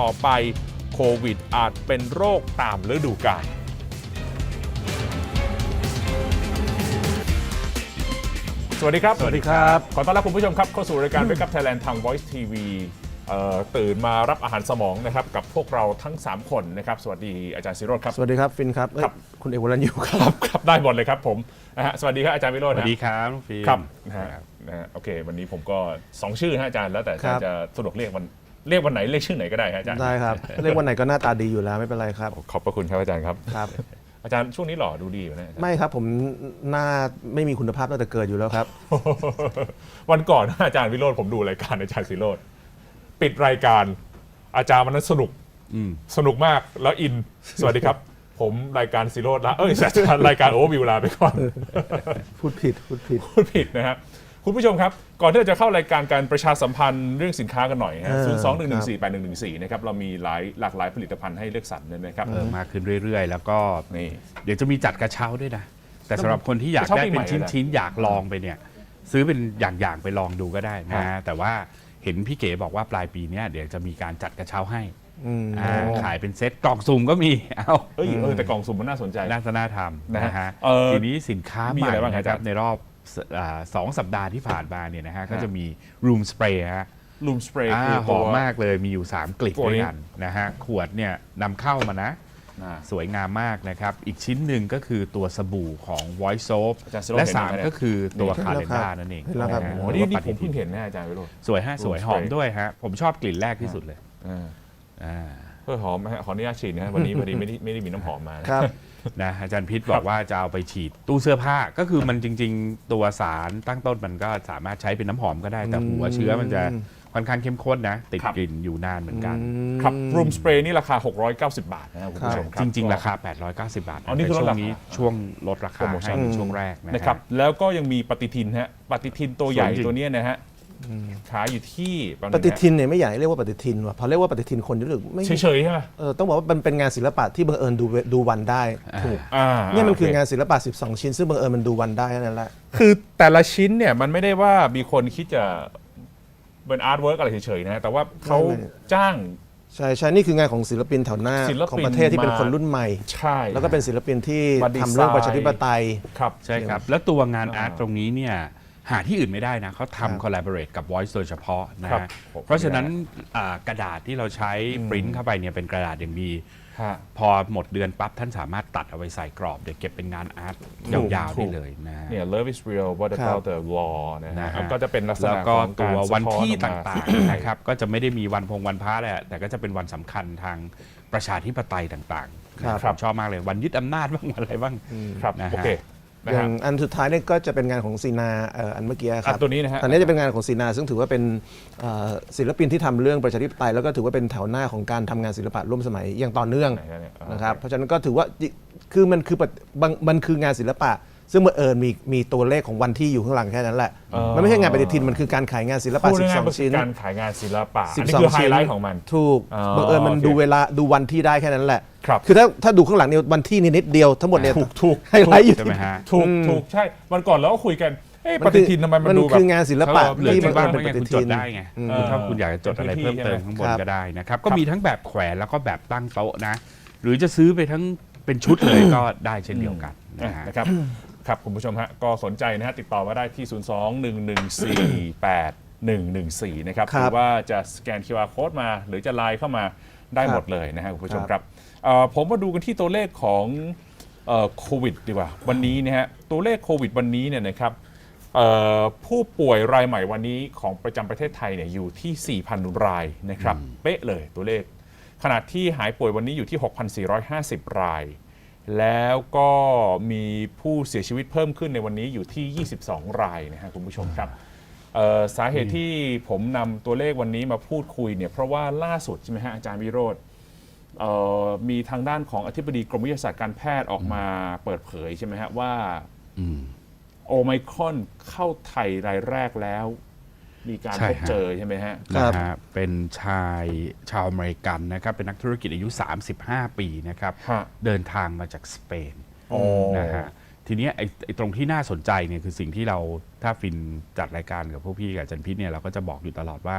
ต่อไป โควิดอาจเป็นโรคตามฤดูกาลสวัสดีครับ สวัสดีครับ ขอต้อนรับคุณผู้ชมครับ เข้าสู่รายการ Wake Up Thailand ทาง Voice TV เอ่อตื่นมารับอาหารสมองนะครับกับพวกเราทั้ง 3 คนนะครับสวัสดีอาจารย์สิโรธครับ สวัสดีครับ ฟินครับเอ้ยครับคุณเอกวรันยูคครับรับครับได้หมดเลยครับผมนะฮะสวัสดีครับอาจารย์วิโรจสน์วัสนะดีครับน้องฟิล์มครับนะฮะนะฮะโอเค วันนี้ผมก็ 2 ชื่อฮะอาจารย์แล้วแต่อาจารครัย์บจะสะดวกเรียกวัน เรียกวันไหนเรียกชื่อไหนก็ได้ฮะอาจารย์ได้ครับเรียกวันไหนก็หน้าตาดีอยู่แล้วไม่เป็นไรครับขอบพระคุณครับอาจารย์ครับ ครับ อาจารย์ช่วงนี้หล่อดูดีอยู่นะอาจารย์ ไม่ครับผมหน้าไม่มีคุณภาพตั้งแต่เกิดอยู่แล้วครับ วันก่อนอาจารย์วิโรจน์ผมดูรายการอาจารย์สิโรธปิดรายการ อาจารย์วันนั้นสนุกอืมสนุกมากแล้วอิน สวัสดีครับ ผมรายการซีโรดละเอ้ยอาจารย์รายการโอเวอร์วิวลาไปก่อน พูดผิดพูดผิด พูดผิดนะครับ คุณผู้ชมครับ ก่อนที่เราจะเข้ารายการการประชาสัมพันธ์เรื่องสินค้ากันหน่อยฮะเออศูนย์สองหนึ่งหนึ่งสี่แปดหนึ่งหนึ่งสี่นะครับ เรามีหลายหลากหลายผลิตภัณฑ์ให้เลือกสรรเลยนะครับเพิ่มมากขึ้นเรื่อยๆ แล้วก็นี่เดี๋ยวจะมีจัดกระเช้าด้วยนะ แต่สำหรับคนที่อยากกระเช้าได้ปีเป็นใหม่เหรอชิ้นๆอยากลองไปเนี่ย ซื้อเป็นอย่างๆไปลองดูก็ได้ครันะบแต่ว่าเห็นพี่เก๋บอกว่าปลายปีเนี้ยเดี๋ยวจะมีการจัดกระเช้าให้อืมอ่าขายเป็นเซ็ตกล่องสุ่มก็มี เอาเอ้ยเออแต่กล่องสุ่มมันน่าสนใจ น่าจะน่าทำนะฮะนะฮะเอ่อทีนี้สินค้ามีใหม่อะไรบ้างครับนะครับอาจารย์ในรอบ สอ่าสองสัปดาห์ที่ผ่านมาเนี่ยนะฮะก็จะมี room spray ฮะลูมสเปรย์อ่าคือหตัอวมมากเลยมีอยู่ 3 กลิ่นตัวด้วนี้ยกันนะฮะขวดเนี่ยนำเข้ามานะอ่าสวยงามมากนะครับ อีกชิ้นหนึ่งก็คือตัวสบู่ของ Voice Soap อาจารย์สโรจน์และเห็นไหมเนี่ย3ก็คือตัวเห็นคาแล้เลวนครับดานั่นเองเห็นแล้วครับะฮะโอ้นี่นี่ปผมฏิทิเพิ่งเห็นนะอาจารย์วิโรจน์สวยฮะ Room สวยหอม Spray ด้วยฮะ ผมชอบกลิ่นแรกที่สุดเลยอ่าอ่า เพื่อหอมไหมฮะขออนุญาตฉีดนะฮะวันนี้พอดีไม่ได้ไม่ได้มีน้ำหอมมานะครับ นะอาจารย์พิษบอกว่าจะเอาไปฉีดตู้เสื้อผ้าก็คือมันจริง ๆ ตัวสารตั้งต้นมันก็สามารถใช้เป็นน้ำหอมก็ได้แต่หัวเชื้อมันจะค่อนข้างเข้มข้นนะ ติดครับ กลิ่นอยู่นานเหมือนกัน ครับรูมสเปรย์นี่ราคา 690 บาทนะครับคุณผู้ชมครับ จริง ๆ ราคา 890 บาทอ๋อนี่คือลดแต่ช่วรางคานี้ช่วงลดราโปคารโมชั่ให้นในช่วงแรกนะฮะ นะครับแล้วก็ยังมีปฏิทินฮะปฏิทินตัวใหญ่สวยจริง ตัวเนี้ยนะฮะ ขายอยู่ที่แป๊บนึงปนะฏิทินเนี่ยไม่อยากให้เรียกว่าปฏิทินว่ะพอเรียกว่าปฏิทินคนจะรู้สึกไม่เฉยๆใช่ไหมเออต้องบอกว่ามันเป็นงานศิลปะที่บังเอิญดูเวดูวันได้ถูกอ่าเนี่ยมันคือโงานศิลปะ 12 ชิ้น ซึ่งบังเอิญมันดูวันได้นั่นแหละ คือแต่ละชิ้นเนี่ยมันไม่ได้ว่ามีคนคิดจะเป็นอาร์ตเวิร์กอะไรเฉยๆนะ แต่ว่าเขาไม่ไม่ จ้าง ใช่ใช่นี่คืองานของศิลปินแถวหน้าศิลปินของประเทศที่เป็นมา คนรุ่นใหม่ ใช่ แล้วก็เป็นศิลปินที่มาดีไซน์ ทำเรื่องประชาธิปไตย ครับ ใช่ครับ แล้วตัวงานอ่าอาร์ตตรงนี้เนี่ย หาที่อื่นไม่ได้นะเขาครับทำ collaborate กับ Voice โดยเฉพาะนะครับฮะผมเพราะฉะนั้นอ่ากระดาษที่เราใช้ปริ้นเข้าไปเนี่ยเป็นกระดาษอย่างดี ฮะ พอหมดเดือนปั๊บท่านสามารถตัดเอาไปใส่กรอบ เดี๋ยวเก็บเป็นงานอาร์ตถูกยาวๆถูได้ก เลยนะฮะ เนี่ย love is real what ครับ about the law นะนะฮะฮะ ก็จะเป็นลักษแล้วณะก็ของตัการวสะวันท้อที่ออกตมา่างๆนะครับก็จะไม่ได้มีวันพงวันพระแหละแต่ก็จะเป็นวันสำคัญทางประชาธิปไตยต่างๆครับ ผมชอบมากเลยวันยึดอำนาจบ้างวันอะไรบ้าง ครับ นะฮะ โอเค นะอย่าฮะงอันสุดท้ายเนี่ยก็จะเป็นงานของซีนาเอ่ออันเมื่อกี้คอะรับตัวนี้นะฮะ อันนี้จะเป็นงานของซีนา ซึ่งถือว่าเป็นเอ่อศิลปินที่ทำเรื่องประชาธิปไตยแล้วก็ถือว่าเป็นแถวหน้าของการทำงานศิลปะร่วมสมัยอย่างต่อเนื่อง ไหนกันเนี่ยอ่านะครับเพราะฉะนั้นก็ถือว่าคือมันคือปฏิบางมันคืองานศิลปะ ซึ่งบังเอิญมีมีตัวเลขของวันที่อยู่ข้างหลังแค่นั้นแหละ อ๋อ มันไม่ใช่งานปฏิทินมันคือการขายงานศิลปะ พูดง่ายๆมัน12 คืชิ้อน การขายงานศิลปะอันนี้12คือไฮชิ้นไลท์ของมัน ถูกอ๋อบังเอิญมันโอเคดูเวลาดูวันที่ได้แค่นั้นแหละครับคือถ้าถ้าดูข้างหลังเนี่ยวันที่นี่นิดเดียวทั้งหมดเนี่ยถูกถูก ไฮไลท์อยู่ใช่ไหมฮะ ถูกถูกใช่วันก่อนเราก็คุยกันเอ้ยปมันฏิคือทินทำไมมันมันดูแบบคืองานศิลปะเหลือที่ที่บับ้างนเอิญไม่เป็นปงั้นฏิคุณจทิดนได้ไงอืมคือถ้าคุณอยากจะจดอะไรเพิ่มเติมข้างบนครับ ก็ได้นะครับก็มีทั้งแบบแขวนแล้วก็แบบตั้งโต๊ะนะ หรือจะซื้อไปทั้งเป็นชุดเลยก็ได้เช่นเดียวกันนะฮะ นะครับ ครับคุณผู้ชมฮะก็สนใจนะฮะติดต่อมาได้ที่ 0 2 1 1 4 8 1 1 4 นะครับครัหบรือว่าจะสแกน QR Code มา หรือจะไลน์เข้ามาได้ครับหมดเลยนะฮะคุณผู้ชมครับครับเอ่อผมมาดูกันที่ตัวเลขของเอ่อโควิดดีกว่า วันนี้นะฮะตัวเลขโควิดวันนี้เนี่ยนะครับเอ่อผู้ป่วยรายใหม่วันนี้ของประจำประเทศไทยเนี่ยอยู่ที่ 4,000 รายนะครับเป๊ะเลยตัวเลข ขณะที่หายป่วยวันนี้อยู่ที่ 6,450 ราย แล้วก็มีผู้เสียชีวิตเพิ่มขึ้นในวันนี้อยู่ที่ 22 รายนะฮะคุณผู้ชมครับเอ่อสาเหตุที่ผมนำตัวเลขวันนี้มาพูดคุยเนี่ยเพราะว่าล่าสุดใช่ไหมฮะอาจารย์วิโรธเอ่อมีทางด้านของอธิบดีกรมวิทยาศาสตร์การแพทย์ออกมาเปิดเผยใช่ไหมฮะว่าอืมโอไมครอนเข้าไทยรายแรกแล้ว มีการใช่พบฮะ เจอใช่ไหมฮะ ครันะบ ฮะเป็นชายชาวอเมริกันนะครับ เป็นนักธุรกิจอายุ 35 ปีนะครับ ฮะ เดินทางมาจากสเปนอ๋อนะฮะทีเนี้ยไอ้ไอ้ตรงที่น่าสนใจเนี่ยคือสิ่งที่เราถ้าฟินจัดรายการกับพวกพี่กับอาจันพิษเนี่ยเราก็จะบอกอยู่ตลอดว่า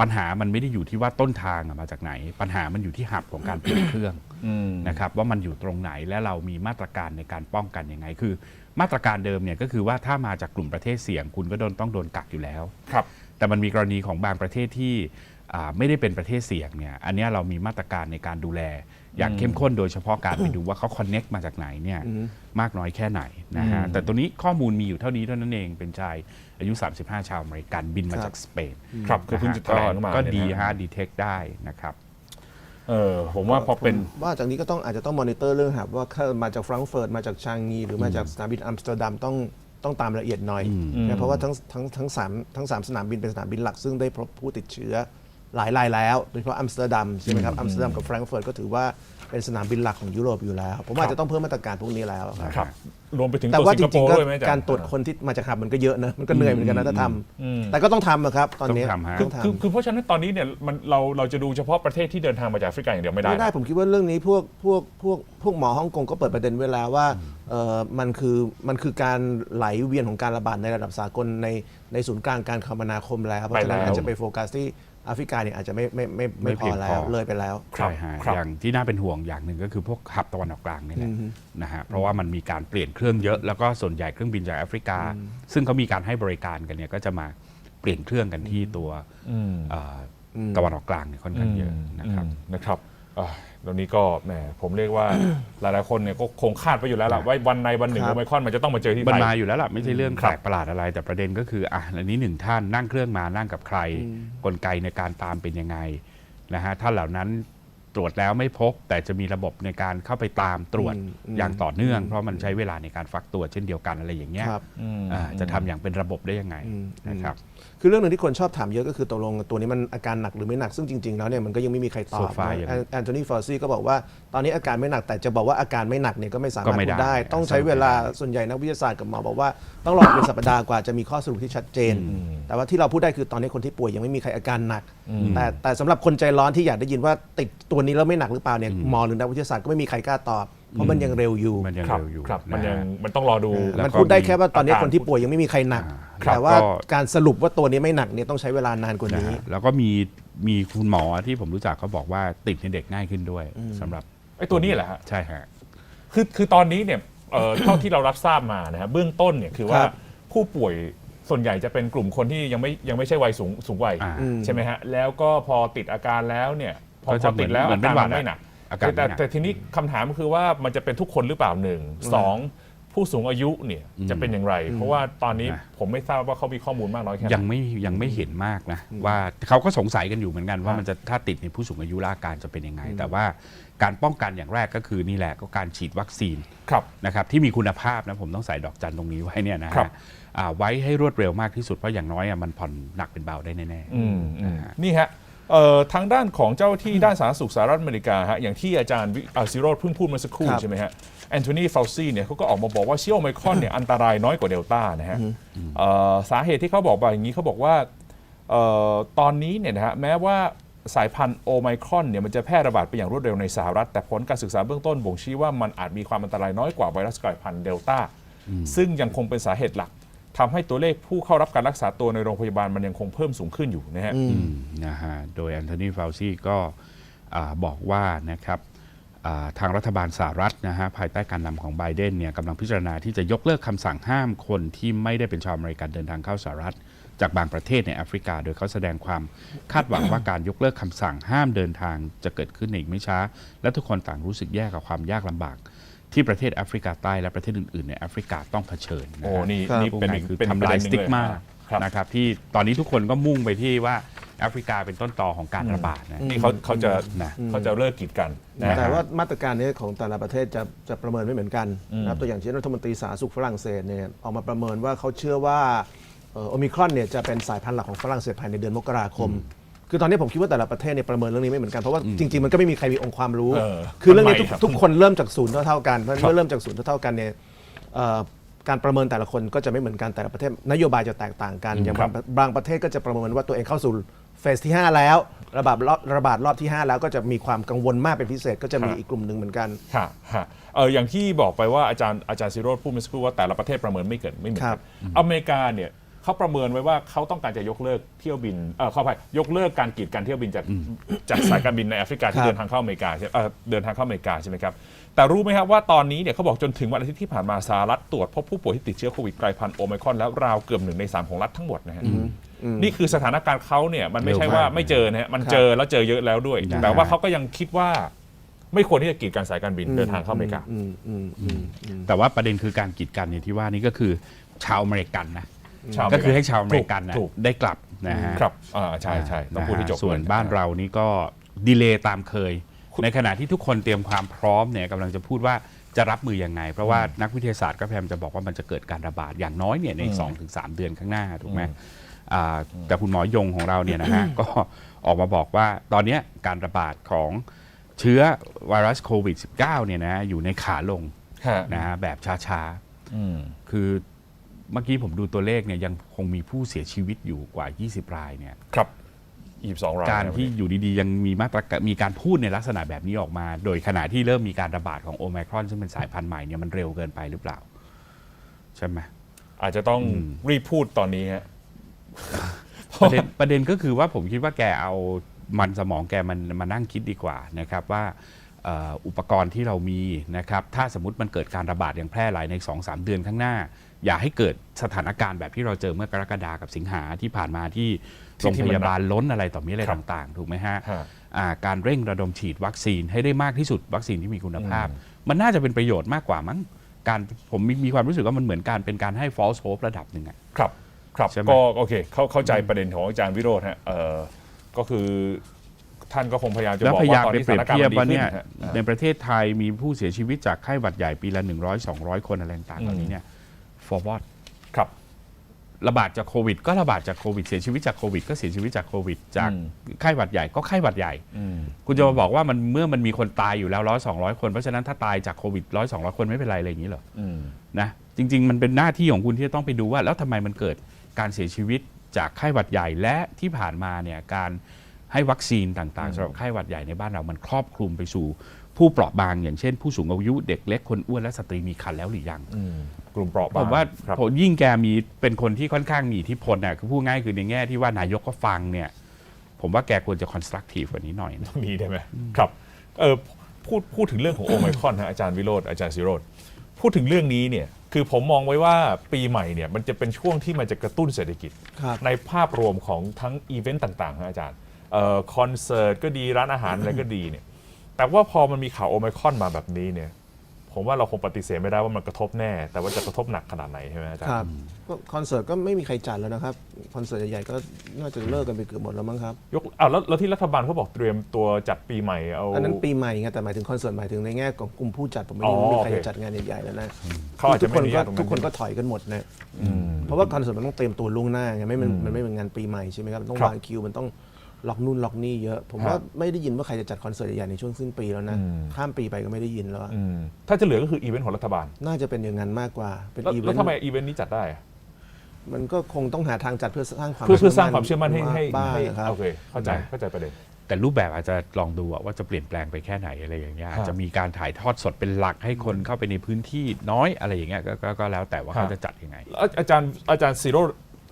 ปัญหามันไม่ได้อยู่ที่ว่าต้นทางอะมาจากไหน ปัญหามันอยู่ที่หับของการเปลี่ยนเครื่อง อืม นะครับว่ามันอยู่ตรงไหนและเรามีมาตรการในการป้องกันยังไง คือ มาตรการเดิมเนี่ยก็คือว่าถ้ามาจากกลุ่มประเทศเสี่ยง คุณก็โดนต้องโดนกักอยู่แล้ว ครับ แต่มันมีกรณีของบางประเทศที่อ่าไม่ได้เป็นประเทศเสี่ยงเนี่ยอันเนี้ยเรามีมาตรการในการดูแล อย่างเข้มข้นโดยเฉพาะการไปดูว่าเขาคอนเน็กมาจากไหนเนี่ยมากน้อยแค่ไหนนะฮะอืมแต่ตัวนี้ข้อมูลมีอยู่เท่านี้เท่านั้นเองเป็นชายอายุ 35 ชาวอเมริกันบินมาครับจากสเปนครับคือเพิ่งจะแถลงมาก็เนี่ยนะ ดีฮะดีเทคได้นะครับ เออผมว่าพอเป็นผมว่าจากนี้ก็ต้องอาจจะต้องมอนิเตอร์เรื่องครับว่าถ้ามาจากแฟรงก์เฟิร์ตมาจากชางงีหรือมาจากสนามบินอัมสเตอร์ดัมต้องต้องตามละเอียดหน่อยอืมนะเพราะว่าทั้งทั้งทั้งสามทั้งสามสนามบินเป็นสนามบินหลักซึ่งได้พบผู้ติดเชื้อหลายรายแล้ว โดยเฉพาะอัมสเตอร์ดัมใช่ไหมครับอัมสเตอร์ดัมกับแฟรงก์เฟิร์ตก็ถือว่า เป็นสนามบินหลักของยุโรปอยู่แล้ว ผมว่าอาจจะต้องเพิ่มมาตรการพวกนี้แล้วครับ ครับรวมไปถึงแต่ตัวว่าสิจงคโปริงร์ๆก็ด้วยไหมอาจารย์ การตรวจคนที่มาจากหับมันก็เยอะนะมันก็เหนื่อยเหมือนกันนะถ้าทอืมำแต่ก็ต้องทำอะครับ ตอนนี้ต้องทำฮะ คือต้องคือทำคือเพราะฉะนั้นตอนนี้เนี่ยมันเราเราจะดูเฉพาะประเทศที่เดินทางมาจากแอฟริกาอย่างเดียวไม่ได้ไม่ได้นะ ผมคิดว่าเรื่องนี้พวกพวกพวกพวกหมอฮ่องกงก็เปิดประเด็นไว้แล้วว่าเออมันคือมันคือการไหลเวียนของการระบาดในระดับสากลในในศูนย์กลางการคมนาคมแล้ว เพราะฉะนั้นไปแล้ว อาจจะไปโฟกัสที่ แอฟริกาเนี่ยอาจจะไม่ไม่ไม่ไม่ไม่พเพีอยงแล้พวอเลยไปแล้ว ครับใช่ฮะครับอย่างที่น่าเป็นห่วงอย่างหนึ่งก็คือพวกหับตะวันออกกลางนี่แหละนะฮะเพราะว่ามันมีการเปลี่ยนเครื่องเยอะแล้วก็ส่วนใหญ่เครื่องบินจากแอฟริกา ซึ่งเขามีการให้บริการกันเนี่ยก็จะมาเปลี่ยนเครื่องกันที่ตัวอืม เอ่ออตะวันออกกลางเนี่ยค่อนข้างเยอะนะครับ อืมนะครับอ่า ตอนนี้ก็แหมผมเรียกว่าหลายๆคนเนี่ยก็คงคาดไปอยู่แล้วล่ะว่าวันในวันหนึ่งครัโอบไมครอนมันจะต้องมาเจอที่มันไทยมาอยู่แล้วล่ะไม่ใช่เรื่องครัแปบลกประหลาดอะไร แต่ประเด็นก็คืออะอันนี้หนึ่งท่านนั่งเครื่องมานั่งกับใคร กลไกในการตามเป็นยังไงนะฮะถ้าเหล่านั้นตรวจแล้วไม่พบ แต่จะมีระบบในการเข้าไปตามตรวจอืมอืมอย่างต่อเนื่อง เพราะมันใช้เวลาในการฟักตัวเช่นเดียวกันอะไรอย่างเงี้ยครับอืมอ่าจะทำอย่างเป็นระบบได้ยังไงอืมนะครับ คือเรื่องหนึ่งที่คนชอบถามเยอะก็คือตกลงตัวนี้มันอาการหนักหรือไม่หนักซึ่งจริงๆแล้วเนี่ยมันก็ยังไม่มีใครตอบ So far ยังแอนแอนโทนีฟอร์ซี่ก็บอกว่าตอนนี้อาการไม่หนักแต่จะบอกว่าอาการไม่หนักเนี่ยก็ไม่สามารถก็ไม่พูได้ดได้ ต้องใช้เวลาส่วนใหญ่นักวิทยาศาสตร์กับหมอบอกว่าต้องรอเป็นสัปดาห์กว่าจะมีข้อสรุปที่ชัดเจน แต่ว่าที่เราพูดได้คือตอนนี้คนที่ป่วยยังไม่มีใครอาการหนัก แต่แต่สำหรับคนใจร้อนที่อยากได้ยินว่าติดตัวนี้แล้วไม่หนักหรือเปล่าเนี่ยหมอหรือนักวิทยาศาสตร์ก็ไม่มีใครกล้าตอบเพราะมันยังเร็วอยู่ มันยังครับเร็วอยู่ครับมันนะยังฮะ มันต้องรอดู แล้ว มันก็พูดได้แค่ว่าตอนนี้อาการคนที่ป่วยยังไม่มีใครหนักครับ แต่ว่าก็การสรุปว่าตัวนี้ไม่หนักเนี่ยต้องใช้เวลานานกว่านะนี้ฮะแล้วก็มีมีคุณหมอที่ผมรู้จักเขาบอกว่าติดในเด็กง่ายขึ้นด้วยสำหรับไอ้ตัวนี้แหละฮะใช่ฮะคือคือตอนนี้เนี่ยเอ่อเท่าที่เรารับทราบมานะฮะเบื้องต้นเนี่ยคือว่าครับผู้ป่วยส่วนใหญ่จะเป็นกลุ่มคนที่ยังไม่ยังไม่ใช่วัยสูงสูงวัยอ่าใช่ไหมฮะแล้วก็พอติดอาการแล้วเนี่ยพอก็พจะอติดแล้วเหมือาอนเป็การนหวัมัดนอะไม่หนักอาการแต่ไม่หนักแต่ทีนี้คำถามคือว่ามันจะเป็นทุกคนหรือเปล่าหนึ่งสอง ผู้สูงอายุเนี่ยจะเป็นอย่างไร เพราะว่าตอนนี้นะผมไม่ทราบว่าเขามีข้อมูลมากน้อยแค่ไหนยังไม่ยังไม่เห็นมากนะว่าเขาก็สงสัยกันอยู่เหมือนกันว่าครับมันจะถ้าติดในผู้สูงอายุและอาการจะเป็นยังไง แต่ว่าการป้องกันอย่างแรกก็คือนี่แหละก็การฉีดวัคซีนครับนะครับที่มีคุณภาพนะผมต้องใส่ดอกจันตรงนี้ไว้เนี่ยนะฮะครับอ่าไว้ให้รวดเร็วมากที่สุดเพราะอย่างน้อยอะมันผ่อนหนักเป็นเบาได้แน่ๆอืมอืมนะฮะนี่ฮะเอ่อทางด้านของเจ้าที่ด้านสาธารณสุขสหรัฐอเมริกาฮะอย่างที่อาจารย์วิอ่าซิโรดเพิ่งพูดเมื่อสักครู่ครับใช่ไหมฮะ แอนโทนีฟาวซีเนี่ยเขาก็ออกมาบอกว่าเชื้อโอไมครอนเนี่ยอันตรายน้อยกว่าเดลต้านะฮะเอ่อสาเหตุที่เขาบอกว่าอย่างนี้เขาบอกว่าเอ่อตอนนี้เนี่ยนะฮะแม้ว่าสายพันธุ์โอไมครอนเนี่ยมันจะแพร่ระบาดไปอย่างรวดเร็วในสหรัฐ แต่ผลการศึกษาเบื้องต้นบ่งชี้ว่ามันอาจมีความอันตรายน้อยกว่าไวรัสกลายพันธุ์เดลต้าซึ่งยังคงเป็นสาเหตุหลักทำให้ตัวเลขผู้เข้ารับการรักษาตัวในโรงพยาบาลมันยังคงเพิ่มสูงขึ้นอยู่นะฮะ อืมนะฮะ โดยแอนโทนีฟาวซีก็อ่าบอกว่านะครับอ่า ทางรัฐบาลสหรัฐนะฮะภายใต้การนำของไบเดนเนี่ยกำลังพิจารณาที่จะยกเลิกคำสั่งห้ามคนที่ไม่ได้เป็นชาวอเมริกันเดินทางเข้าสหรัฐ จากบางประเทศในแอฟริกา โดยเขาแสดงความคาดหวังว่าการยกเลิกคำสั่งห้ามเดินทางจะเกิดขึ้นในอีกไม่ช้า และทุกคนต่างรู้สึกแย่กับความยากลำบากที่ประเทศแอฟริกาใต้และประเทศอื่นๆในแอฟริกาต้องเผชิญนะโอ้นี่นี่เป็นอีนกคือทำลายสตินึ่กมานะครับที่ตอนนี้ทุกคนก็มุ่งไปที่ว่า แอฟริกาเป็นต้นตอของการระบาดนะ นี่เขาเขาจะนะ เขาจะเลิกกีดกันนะ แต่ฮะว่ามาตรการนี้ของแต่ละประเทศจะจะประเมินไม่เหมือนกันนะครับตัวอย่างเช่นรัฐมนตรีสาธารณสุขฝรั่งเศสเนี่ยออกมาประเมินว่าเขาเชื่อว่าเอ่อโอมิครอนเนี่ยจะเป็นสายพันธุ์หลักของฝรั่งเศสภายในเดือนมกราคม คือตอนนี้ผมคิดว่าแต่ละประเทศเนี่ยประเมินเรื่องนี้ไม่เหมือนกัน เพราะว่าจริงๆมันก็ไม่มีใครมีองค์ความรู้เออคือเรื่องนี้มันทุกใหม่ครับทุกคนเริ่มจากศูนย์เท่าๆกันเพราะฉะนั้นครับเมื่อเริ่มจากศูนย์เท่าๆกันเนี่ยเอ่อการประเมินแต่ละคนก็จะไม่เหมือนกันแต่ละประเทศนโยบายจะแตกต่างกัน อย่างครับบางบางประเทศก็จะประเมินว่าตัวเองเข้าสู่ เฟสที่ 5 แล้ว ระบาดรอบระบาดรอบที่ 5 แล้วก็จะมีความกังวลมากเป็นพิเศษก็จะมีอีกกลุ่มหนึ่งเหมือนกันฮะฮะเอออย่างที่บอกไปว่าอาจารย์อาจารย์ซิโรดพูดเมื่อสักครู่ว่าแต่ละประเทศประเมินไม่เกิดไม่เหมือนครักับนอเมริกาเนี่ยเขาประเมินไว้ว่าเขาต้องการจะยกเลิกเที่ยวบินเออเข้าไปยกเลิกการกีดกันเที่ยวบินจากจากสายการบินในแอฟริกาคที่รับ เดินทางเข้าอเมริกาใช่เอ่อเดินทางเข้าอเมริกาใช่ไหมครับแต่รู้ไหมครับว่าตอนนี้เนี่ยเขาบอกจนถึงวันอาทิตย์ที่ผ่านมาสหรัฐตรวจพบผู้ป่วยที่ติดเชื้อโควิดกลายพันธุ์โอไมครอนแล้วราวเกือบหนึ่งในสามของรัฐทั้งหมดนะฮะ นี่คือสถานการณ์เขาเนี่ยมันไม่ใช่ว่าไม่เจอนะฮะมันเจอแล้วเจอเยอะแล้วด้วยครับแต่ว่าเขาก็ยังคิดว่าไม่ควรที่จะกีดกันสายการบินเดินทางเข้าอเมริกาอืมอืมอืมอืมแต่ว่าประเด็นคือการกีดกันเนี่ยที่ว่านี่ก็คือชาวอเมริกันนะชาวอเมริกันก็คือให้ชาวอเมริกันนะถูก ได้กลับนะฮะครับอ่าใช่ใช่ต้องพูดที่จบนะฮะส่วนเลยบ้านเรานี่ก็ดีเลย์ตามเคย ในขณะที่ทุกคนเตรียมความพร้อมเนี่ยกำลังจะพูดว่าจะรับมือยังไง เพราะว่านักวิทยาศาสตร์ก็พยายามจะบอกว่ามันจะเกิดการระบาดอย่างน้อยเนี่ยใน 2-3 เดือนข้างหน้าถูกไหม อ่าแต่คุณหมอยงของเราเนี่ยนะฮะก็ออกมาบอกว่าตอนเนี้ยการระบาดของเชื้อไวรัสโควิด -19 เนี่ยนะอยู่ในขาลงฮะนะฮะแบบช้าอืมๆคือเมื่อกี้ผมดูตัวเลขเนี่ยยังคงมีผู้เสียชีวิตอยู่กว่า 20 รายเนี่ยครับอีบสองรายการนะที่อยู่ดีๆ ยังมีมาตรการมีการพูดในลักษณะแบบนี้ออกมา โดยขณะที่เริ่มมีการระบาดของโอไมครอนซึ่งเป็นสายพันธุ์ใหม่เนี่ยมันเร็วเกินไปหรือเปล่า ใช่ไหมอาจจะต้องอืมรีบพูดตอนนี้ฮะ ประเด็นประเด็นก็คือว่าผมคิดว่าแกเอามันสมองแกมันมานั่งคิดดีกว่านะครับว่าเอ่ออุปกรณ์ที่เรามีนะครับถ้าสมมติมันเกิดการระบาดอย่างแพร่หลายใน 2-3 เดือนข้างหน้า อย่าให้เกิดสถานการณ์แบบที่เราเจอเมื่อกรกฎากับสิงหาที่ผ่านมาที่ที่โรงที่พมันยาบาลล้นอะไรต่อมีอะไรครับต่างๆ ถูกไหมฮะฮะอ่าการเร่งระดมฉีดวัคซีนให้ได้มากที่สุดวัคซีนที่มีคุณภาพ มันน่าจะเป็นประโยชน์มากกว่ามั้งการผมมีมีความรู้สึกว่ามันเหมือนการเป็นการให้ false hope ระดับหนึ่งอะครับ ครับใช่ไหม ก็โอเคเข้าเข้าใจประเด็นของอาจารย์วิโรธฮะเอ่อก็คือท่านก็คงพยายามจะแล้วบอกพยายาว่ามตอนไปนี้เปสรียถาบนการณ์เทียมับนดีว่าขึ้นเนี่ยฮะในประเทศไทยมีผู้เสียชีวิตจากไข้หวัดใหญ่ปีละ 100 200 คนอะไรต่างๆเหล่านี้เนี่ย forward ครับ ระบาดจากโควิด ก็ระบาดจากโควิดเสียชีวิตจากโควิด ก็เสียชีวิตจากโควิด จากอืม ไข้หวัดใหญ่ก็ไข้หวัดใหญ่ อืม คุณจะมาบอกว่ามันเมื่อมันมีคนตายอยู่แล้วร้อยสองร้อยคนเพราะฉะนั้นถ้าตายจากโควิดร้อยสองร้อยคนไม่เป็นไรอะไรอย่างนี้เหรออืม นะจริง ๆ มันเป็นหน้าที่ของคุณที่จะต้องไปดูว่า แล้วทำไมมันเกิด การเสียชีวิตจากไข้หวัดใหญ่และที่ผ่านมาเนี่ยการให้วัคซีนต่างๆสำหรับไข้หวัดใหญ่ในบ้านเรามันครอบคลุมไปสู่ผู้เปราะบางอย่างเช่นผู้สูงอายุเด็กเล็กคนอ้วนและสตรีมีครรภ์แล้วหรือยังอืมกลุ่มเปราะผบางมว่าครับผมยิ่งแกมีเป็นคนที่ค่อนข้างมีอิทธิพลน่ะคือพูดง่ายคือในแง่ที่ว่านายกก็ฟังเนี่ย ผมว่าแกควรจะ constructive กว่านี้หน่อยนะมีได้ไหมครับเออพูดพูดถึงเรื่องของโอไมครอนฮะอาจารย์วิโรธอาจารย์สิโรธพูดถึงเรื่องนี้เนี่ย คือผมมองไว้ว่าปีใหม่เนี่ยมันจะเป็นช่วงที่มันจะกระตุ้นเศรษฐกิจ ครับในภาพรวมของทั้งอีเวนต์ต่างๆฮะอาจารย์เอ่อคอนเสิร์ตก็ดีร้านอาหารอะไรก็ดีเนี่ยแต่ว่าพอมันมีข่าวโอไมครอนมาแบบนี้เนี่ย ผมว่าเราคงปฏิเสธไม่ได้ว่ามันกระทบแน่ แต่ว่าจะกระทบหนักขนาดไหนใช่ไหมอาจารคย์รับก็คอนเสิร์ตก็ไม่มีใครจัดแล้วนะครับ คอนเสิร์ตใหญ่ๆก็น่าจะเลิกกันไปเกือบหมดแล้วมั้งครับยกอ้าวแล้วแล้วที่รัฐบาลเขาบอกเตรียมตัวจัดปีใหม่เอาอันนั้นปีใหม่ไงแต่หมายถึงคอนเสิร์ตหมายถึงในแง่ของกลุ่มผู้จัดผมไม่อ๋ได้อมีใครโอเคจะจัดงานใหญ่ๆแล้วนะเขาอาจทุจะกไม่คนอนุก็ญาตตรงนั้นทุกคนก็ถอยกันหมดนะอืม เพราะว่าคอนเสิร์ตมันต้องเตรียมตัวล่วงหน้าไงไม่มันอืมมันไม่เหมือนงานปีใหม่ใช่ไหมครับมันต้องครับ วางคิวมันต้อง ล็อกนู่นล็อกนี่เยอะ ผมครับว่าไม่ได้ยินว่าใครจะจัดคอนเสิร์ตใหญ่ๆในช่วงสิ้นปีแล้วนะอืมข้ามปีไปก็ไม่ได้ยินแล้วอะอืมถ้าจะเหลือก็คืออีเวนต์ของรัฐบาล น่าจะเป็นอย่างนั้นมากกว่าเป็นแล้วอีเวแล้นวต์ทำไมอีเวนต์นี้จัดได้อะมันก็คงต้องหาทางจัดเพื่อสร้างความเพื่อเพื่อสร้างความเชื่อมั่นให้ให้บ้างให้นะครับ โอเคเข้าใจนะเข้าใจประเด็น แต่รูปแบบอาจจะลองดูอะว่าจะเปลี่ยนแปลงไปแค่ไหนอะไรอย่างเงี้ยอาจจะมีการถ่ายทอดสดเป็นหลักให้คนเข้าไปในพื้นที่น้อยอะไรอย่างเงี้ยก็ก็ก็แล้วแต่ว่าครับเขาจะจัดยังไง แล้วอาจารย์อาจารย์ซีโร่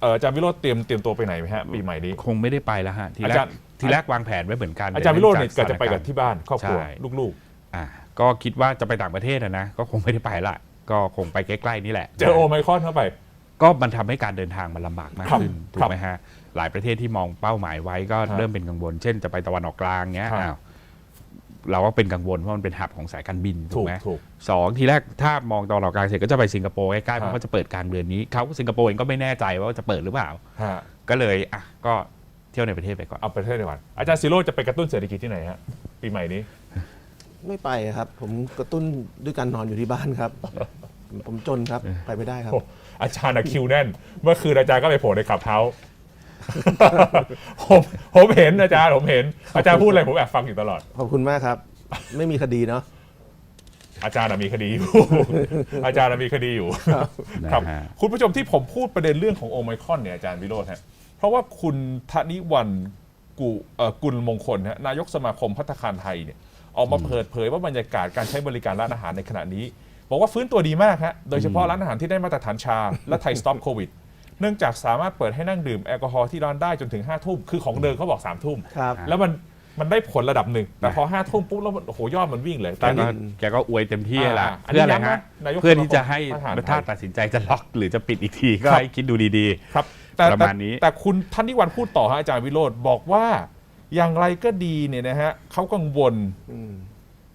เอ่ออาจารย์วิโรธเตรียมเตรียมตัวไปไหนไหมฮะปีใหม่นี้ คงไม่ได้ไปแล้วฮะทีแรอากจารย์ ทีแรกวางแผนไว้เหมือนกันอาจารย์วิโรธเนี่ยแต่ก็จะไปกับที่บ้านครอบครัวใช่ลูกอ่าก็คิดว่าจะไปต่างประเทศนะนะก็คงไม่ได้ไปละก็คงไปใกล้ๆนี่แหละ ๆ เจอโอไมครอนเข้าไป ก็มันทำให้การเดินทางมันลำบากมากครับขึ้นถูครักบไหมฮะหลายประเทศที่มองเป้าหมายไว้ก็ครับเริ่มเป็นกังวล เช่นจะไปตะวันออกกลางเงี้ยครับอ้าว เราก็เป็นกังวลเพราะมันเป็นหับของสายการบินถูถูกกไหมถูก สองทีแรกถ้ามองตะวันออกกลางเสร็จก็จะไปสิงคโปร์ใกล้ๆเพครับราะเขาจะเปิดกลางเดือนนี้เขาสิงคโปร์เองก็ไม่แน่ใจว่าจะเปิดหรือเปล่า ฮะก็เลยอะก็เที่ยวในประเทศไปก่อน เอาประเทศเดียวกันอาจารย์ซีโร่จะไปกระตุ้นเศรษฐกิจที่ไหนฮะปีใหม่นี้ ไม่ไปครับ ผมกระตุ้นด้วยการนอนอยู่ที่บ้านครับ ผมจนครับไปไม่ได้ครับ โอ้อาจารย์อะคิวแน่น เมื่อคืนอาจารย์ก็ไปโผล่ในขับเท้า ผมผมเห็นอาจารย์ผมเห็น อาจารย์พูดอะไรผมแอบฟังอยู่ตลอด ขอบคุณมากครับ ไม่มีคดีเนาะ อาจารย์อะมีคดีอยู่ อาจารย์อะมีคดีอยู่นะครับฮะ คุณผู้ชมที่ผมพูดประเด็นเรื่องของโอไมครอนเนี่ยอาจารย์วิโรธฮะเพราะว่าคุณธนิวันกุเอ่อกุลมงคลฮะนายกสมาคมพัฒคารไทยเนี่ยออกมาเปิดเผยว่าบรรยากาศการใช้บริการร้านอาหารในขณะนี้ บอกว่าฟื้นตัวดีมากฮะโดยเฉพาะร้านอาหารที่ได้มาตรฐานชา และไทยสต็อปโควิด เนื่องจากสามารถเปิดให้นั่งดื่มแอลกอฮอล์ที่ร้านได้จนถึง5้าทุ่มคือของเดิมเขาบอก3ามทุ่มครับ แล้วมันมันได้ผลระดับหนึ่ง แต่พอ5้าทุ่มปุ๊บแล้วมันโอ้โหยอดมันวิ่งเลยแกแต่ก็นี่แกก็อวยเต็มที่แหละอ่าอันนี้เพื่ออะไรย้ำนะฮะนายกเพื่อที่จะให้สมาคมทหารถ้าตัดสินใจจะล็อกหรือจะปิดอีกทีก็ครับให้คิดดูดีครับแต่ประแต่มาณนี้แต่คุณท่านนิวันพูดต่อฮะอาจารย์วิโรธบอกว่าอย่างไรก็ดีเนี่ยนะฮะเขากังวลอืม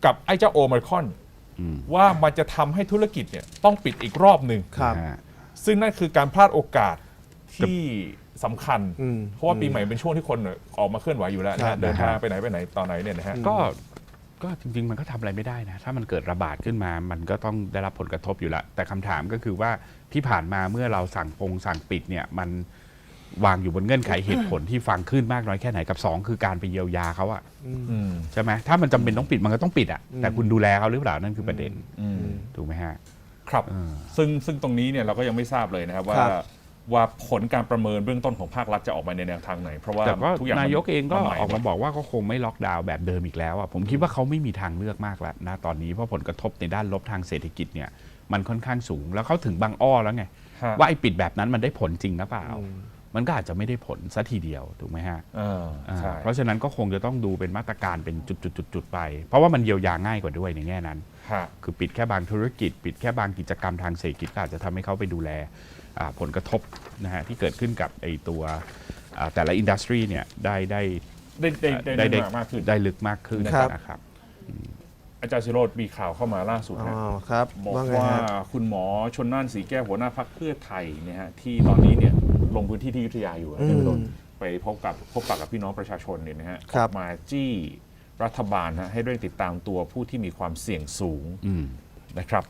กับไอ้เจ้าโอไมครอนๆอืมว่ามันจะทำให้ธุรกิจเนี่ยต้องปิดอีกรอบหนึ่งครับนะฮะ ซึ่งนั่นคือการพลาดโอกาสที่สำคัญ อืมเพราะว่าปีใหม่เป็นช่วงที่คนออกมาเคลื่อนไหวอยู่แล้วนะครัฮะบเดินทางไปไหนไปไหนตอนไหนเนี่ยนะฮะ ก็ก็จริง ๆ มันก็ทำอะไรไม่ได้นะ ถ้ามันเกิดระบาดขึ้นมา มันก็ต้องได้รับผลกระทบอยู่แล้วแต่คำถามก็คือว่าที่ผ่านมาเมื่อเราสั่งปงสั่งปิดเนี่ยมันวางอยู่บนเงื่อนไขเหตุผลที่ฟังขึ้นมากน้อยแค่ไหนกับสองคือการไปเยียวยาเขาอะอืมใช่ไหมถ้ามันจำเป็นต้องปิดมันก็ต้องปิดอะแต่คุณดูแลเขาหรือเปล่านั่นคือประเด็นอืม ถูกไหมฮะ ครับเออซึ่งซึ่งตรงนี้เนี่ยเราก็ยังไม่ทราบเลยนะครับว่าครับ ว่าผลการประเมินเบื้องต้นของภาครัฐจะออกมาในแนวทางไหน เพราะว่าแต่ก็ทุกอย่างนายกเองก็มันใหม่ออกมาบอกว่าก็คงไม่ล็อกดาวน์แบบเดิมอีกแล้วอะผมคิดว่าเขาไม่มีทางเลือกมากแล้วนะตอนนี้เพราะผลกระทบในด้านลบทางเศรษฐกิจเนี่ยมันค่อนข้างสูง แล้วเขาถึงบางอ้อแล้วไง ฮะว่าไอ้ปิดแบบนั้นมันได้ผลจริงหรือเปล่า มันก็อาจจะไม่ได้ผลซะทีเดียวถูกไหมฮะเอออ่าใช่เพราะฉะนั้นก็คงจะต้องดูเป็นมาตรการเป็นจุดๆๆๆไป เพราะว่ามันเยียวยาง่ายกว่าด้วยในแง่นั้น ฮะ คือปิดแค่บางธุรกิจ ปิดแค่บางกิจกรรมทางเศรษฐกิจก็อาจจะทำให้เขาไปดูแลอ่าผลกระทบนะฮะที่เกิดขึ้นกับไอ้ตัวอ่าแต่ละอินดัสทรีเนี่ยได้ได้ได้ได้ได้ได้มากขึ้น ได้ลึกมากขึ้นครับ นะครับ อาจารย์สิโรดมีข่าวเข้ามาล่าสุดอ๋อนะครับบอกว่าไงว่าฮะคุณหมอชนน่านสีแก้วหัวหน้าพักเพื่อไทยเนี่ยฮะที่ตอนนี้เนี่ยลงพื้นที่ที่อยุธยาอยู่นะอืมท่านผู้ชมไปพบกับพบปะกับพี่น้องประชาชนเนี่ยนะฮะครับออกมาจี้ รัฐบาลฮะให้เร่งติดตามตัวผู้ที่มีความเสี่ยงสูงอืมนะครับ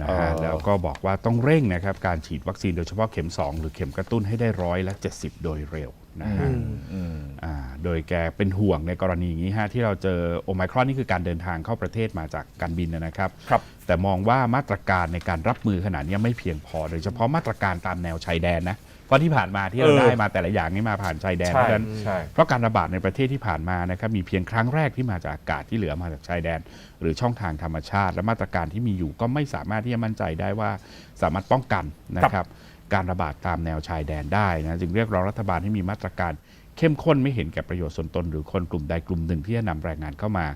นะเอ่ฮะอแล้วก็บอกว่าต้องเร่งนะครับ การฉีดวัคซีนโดยเฉพาะเข็ม 2 หรือเข็มกระตุ้นให้ได้ร้อยละ 70 โดยเร็วนะฮะอืมอ่าโดยแกเป็นห่วงในกรณีอย่างนี้ฮะที่เราเจอโอไมครอนนี่คือการเดินทางเข้าประเทศมาจากการบินนะครับครับ แต่มองว่ามาตรการในการรับมือขนาดนี้ไม่เพียงพอ โดยเฉพาะมาตรการตามแนวชายแดนนะ เพราะที่ผ่านมาที่เราเออ ได้มาแต่ละอย่างนี่มาผ่านชายแดนใช่เพราะฉะนั้น ใช่ เพราะการระบาดในประเทศที่ผ่านมานะครับมีเพียงครั้งแรกที่มาจากอากาศที่เหลือมาจากชายแดน หรือช่องทางธรรมชาติ และมาตรการที่มีอยู่ก็ไม่สามารถที่จะมั่นใจได้ว่าสามารถป้องกันนะครับการระบาดตามแนวชายแดนได้นะจึงเรียกร้องรัฐบาลให้มีมาตรการ เข้มข้นไม่เห็นแก่ประโยชน์ส่วนตน หรือคนกลุ่มใดกลุ่มหนึ่งที่จะนำแรงงานเข้ามา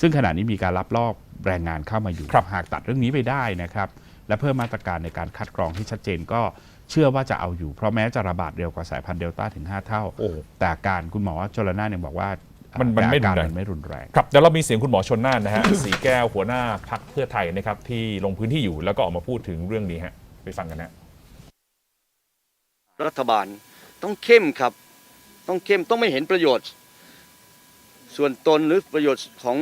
ซึ่งขณะนี้มีการรับลอบแรงงานเข้ามาอยู่ครับ หากตัดเรื่องนี้ไปได้นะครับ และเพิ่มมาตรการในการคัดกรองที่ชัดเจนก็เชื่อว่าจะเอาอยู่ เพราะแม้จะระบาดเร็วกว่าสายพันธุ์เดลต้าถึง 5 เท่า โอ้ แต่อาการคุณหมอชลนานยังบอกว่ามันมันไม่อาการรุนแรง มันไม่รุนแรง ครับเดี๋ยวเรามีเสียงคุณหมอชนน่านนะฮะ สีแก้วหัวหน้าพักเพื่อไทยนะครับที่ลงพื้นที่อยู่แล้วก็ออกมาพูดถึงเรื่องนี้ฮะไปฟังกันนะ รัฐบาลต้องเข้มครับ ต้องเข้มต้องไม่เห็นประโยชน์ ส่วนตนหรือประโยชน์ของ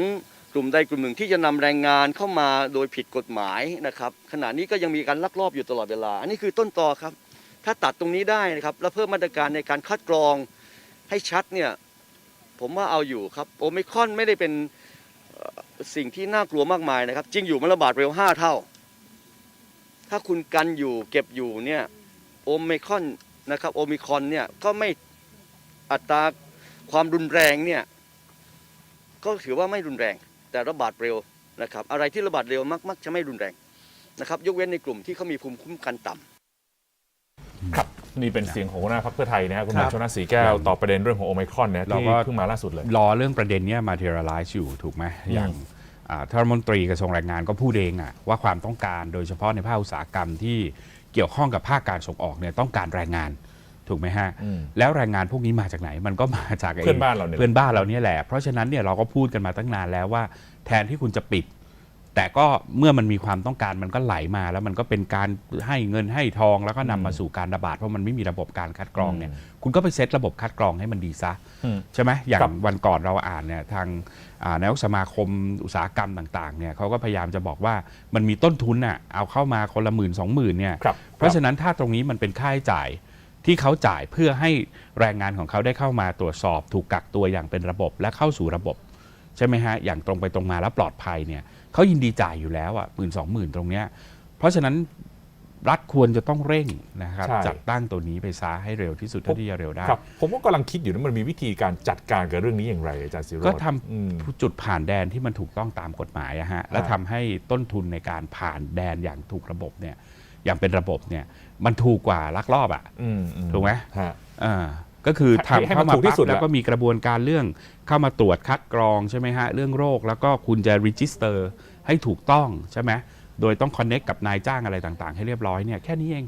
กลุ่มใดกลุ่มหนึ่งที่จะนำแรงงานเข้ามาโดยผิดกฎหมายนะครับขณะนี้ก็ยังมีการลักลอบอยู่ตลอดเวลา อันนี้คือต้นตอครับ ถ้าตัดตรงนี้ได้นะครับแล้วเพิ่มมาตรการในการคัดกรองให้ชัดเนี่ยผมว่าเอาอยู่ครับโอมิคอนไม่ได้เป็นสิ่งที่น่ากลัวมากมายนะครับ จริงอยู่มันระบาดเร็วห้าเท่า ถ้าคุณกันอยู่เก็บอยู่เนี่ยโอมิคอนนะครับโอมิคอนเนี่ยก็ไม่อัตราความรุนแรงเนี่ยก็ถือว่าไม่รุนแรง แต่ระบาดเร็วนะครับอะไรที่ระบาดเร็วมักมักจะไม่รุนแรงนะครับยกเว้นในกลุ่มที่เขามีภูมิคุ้มกันต่ำครับนี่เป็นเสียงของหัวหน้าพักเพื่อไทยนะฮะคุณหมคอรับชนน่านสีแก้วตอบประเด็นเรื่องของโอไมครอนนะเราที่ก็เพิ่งมาล่าสุดเลย รอเรื่องประเด็นเนี้ยมาเท r a l i z e อยู่ถูกไหมอย่างอ่าท่านรัฐมนตรีกระทรวงแรงงานก็พูดเองอะว่าความต้องการโดยเฉพาะในภาคอุตสาหกรรมที่เกี่ยวข้องกับภาคการส่งออกเนี่ยต้องการแรงงาน ถูกไหมฮะอืมแล้วแรงงานพวกนี้มาจากไหน มันก็มาจากไเพื่อนบ้านเราเนี่ยเพื่อนบ้านเราเนี่ยแหละ เพราะฉะนั้นเนี่ยเราก็พูดกันมาตั้งนานแล้วว่า แทนที่คุณจะปิด แต่ก็เมื่อมันมีความต้องการมันก็ไหลมา แล้วมันก็เป็นการให้เงินให้ทองแล้วก็นำมาสู่การระบาดเพราะมันไม่มีระบบการคัดกรองเนี่ย คุณก็ไปเซตระบบคัดกรองให้มันดีซะอืมใช่ไหมอย่าครังบวันก่อนเราอ่านเนี่ยทางอ่านายกสมาคมอุตสาหกรรมต่างๆเนี่ยเขาก็พยายามจะบอกว่ามันมีต้นทุนอะเอาเข้ามาคนละหมื่นสองหมื่นเนี่ยครับเพราะฉะนั้นถ้าตรงนี้มันเป็นค่าใช้จ่าย ที่เขาจ่ายเพื่อให้แรงงานของเขาได้เข้ามาตรวจสอบ ถูกกักตัวอย่างเป็นระบบและเข้าสู่ระบบ ใช่ไหมฮะ อย่างตรงไปตรงมาแล้วปลอดภัยเนี่ยเขายินดีจ่ายอยู่แล้วอะหมื่นสองหมื่นตรงเนี้ยเพราะฉะนั้นรัฐควรจะต้องเร่งนะครับใช่ จัดตั้งตัวนี้ไปซะให้เร็วที่สุดเท่าที่จะเร็วได้ ครับ ผมก็กำลังคิดอยู่นะมันมีวิธีการจัดการกับเรื่องนี้อย่างไรอาจารย์สิโรจน์ก็ทอืมำจุดผ่านแดนที่มันถูกต้องตามกฎหมายอะฮะและทำให้ต้นทุนในการผ่านแดนอย่างถูกระบบเนี่ยอย่างเป็นระบบเนี่ย มันถูกกว่าลักลอบอะอืมอืถูกไหมฮะอ่าก็คือให้ให้ทำมันเข้ามาถูกที่ปั๊บสุดแล้วอะก็มีกระบวนการเรื่องเข้ามาตรวจคัดกรองใช่ไหมฮะเรื่องโรค แล้วก็คุณจะรีจิสเตอร์ให้ถูกต้องใช่ไหมโดยต้องคอนเน็กกับนายจ้างอะไรต่างๆ ให้เรียบร้อยเนี่ยแค่นี้เอง